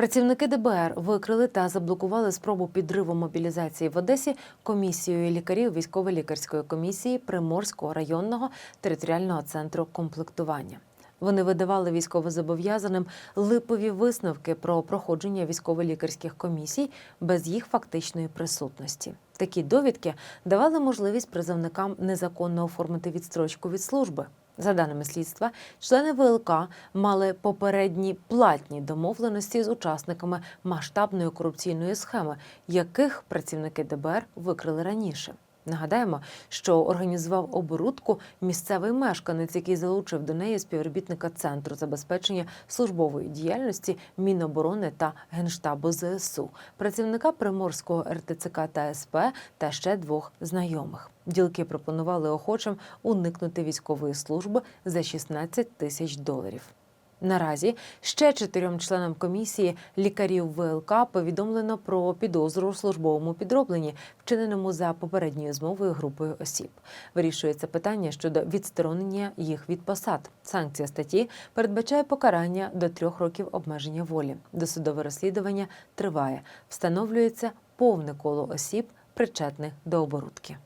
Працівники ДБР викрили та заблокували спробу підриву мобілізації в Одесі комісією лікарів військово-лікарської комісії Приморського районного територіального центру комплектування. Вони видавали військовозобов'язаним липові висновки про проходження військово-лікарських комісій без їх фактичної присутності. Такі довідки давали можливість призовникам незаконно оформити відстрочку від служби. За даними слідства, члени ВЛК мали попередні платні домовленості з учасниками масштабної корупційної схеми, яких працівники ДБР викрили раніше. Нагадаємо, що організував оборудку місцевий мешканець, який залучив до неї співробітника центру забезпечення службової діяльності Міноборони та Генштабу ЗСУ, працівника Приморського РТЦК та СП та ще двох знайомих. Ділки пропонували охочим уникнути військової служби за 16 тисяч доларів. Наразі ще чотирьом членам комісії лікарів ВЛК повідомлено про підозру у службовому підробленні, вчиненому за попередньою змовою групою осіб. Вирішується питання щодо відсторонення їх від посад. Санкція статті передбачає покарання до трьох років обмеження волі. Досудове розслідування триває. Встановлюється повне коло осіб, причетних до оборудки.